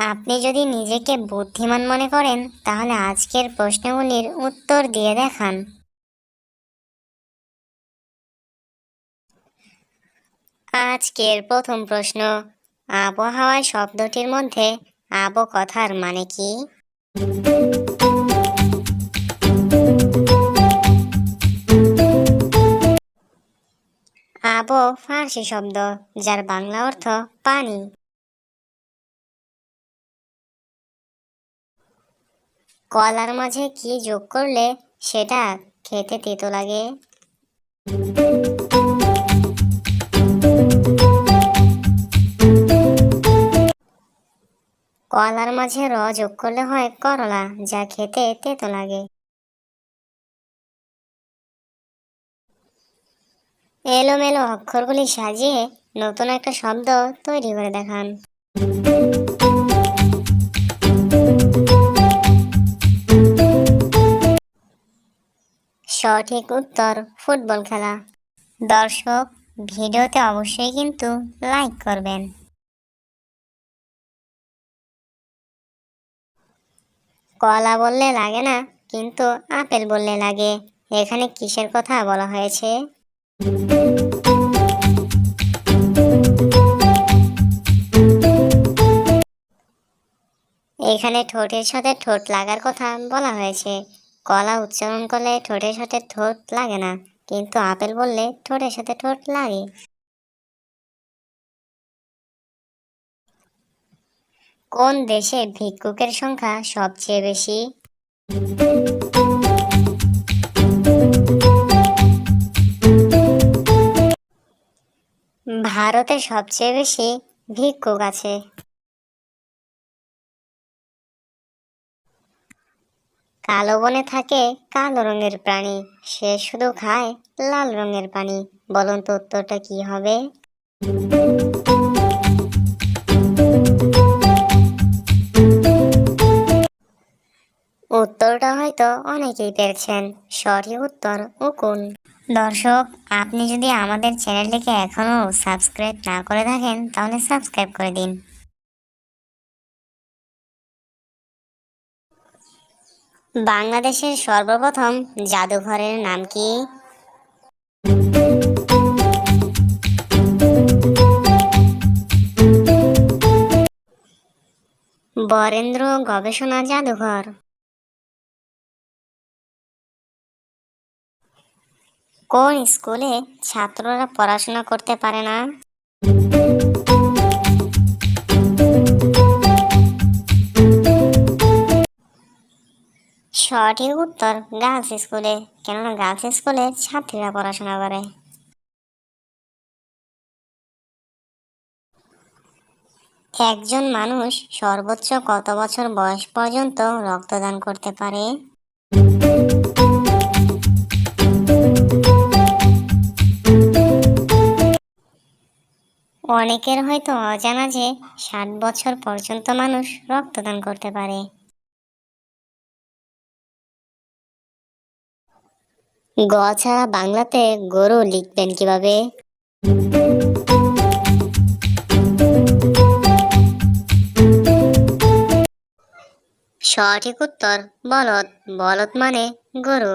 আপনি যদি নিজেকে বুদ্ধিমান মনে করেন, তাহলে আজকের প্রশ্নগুলির উত্তর দিয়ে দেখান। আজকের প্রথম প্রশ্ন আবহাওয়া শব্দটির মধ্যে আবো কথার মানে কি? আবো ফার্সি শব্দ, যার বাংলা অর্থ পানি। কলার মাঝে কি যোগ করলে সেটা খেতে তেতো লাগে? কলার মাঝে র যোগ করলে হয় করলা, যা খেতে তেতো লাগে। এলোমেলো অক্ষরগুলি সাজিয়ে নতুন একটা শব্দ তৈরি করে দেখান। সঠিক উত্তর ফুটবল খেলা। দর্শক, ভিডিওতে অবশ্যই কিন্তু লাইক করবেন। কলা বললে লাগে না, কিন্তু আপেল বললে লাগে। এখানে কিসের কথা বলা হয়েছে? এখানে ঠোঁটের সাথে ঠোঁট লাগার কথা বলা হয়েছে। কলা উচ্চারণ করলে ঠোঁটের সাথে ঠোঁট লাগে না, কিন্তু আপেল বললে ঠোঁটের সাথে ঠোঁট লাগে। কোন দেশে ভিক্ষুকের সংখ্যা সবচেয়ে বেশি? ভারতে সবচেয়ে বেশি ভিক্ষুক আছে। কালো বনে থাকে কালো রঙের প্রাণী। সে শুধু খায় লাল রঙের পানি। বলুন তো উত্তরটা কি হবে? উত্তরটা হয়তো অনেকেই পেরেছেন। সঠিক উত্তর উকুন। দর্শক, আপনি যদি আমাদের চ্যানেলটিকে এখনও সাবস্ক্রাইব না করে থাকেন, তাহলে সাবস্ক্রাইব করে দিন। বাংলাদেশের সর্বপ্রথম জাদুঘরের নাম কি? বরেন্দ্র গবেষণা জাদুঘর। কোন স্কুলে ছাত্ররা পড়াশোনা করতে পারে না? সঠিক উত্তর গার্লস স্কুলে কেননা গার্লস স্কুলে ছাত্রীরা পড়াশোনা করে। একজন মানুষ সর্বোচ্চ কত বছর বয়স পর্যন্ত রক্তদান করতে পারে? অনেকের হয়তো অজানা যে ষাট বছর পর্যন্ত মানুষ রক্তদান করতে পারে। গ ছাড়া বাংলাতে গরু লিখবেন কীভাবে? সঠিক উত্তর বলদ। বলদ মানে গরু।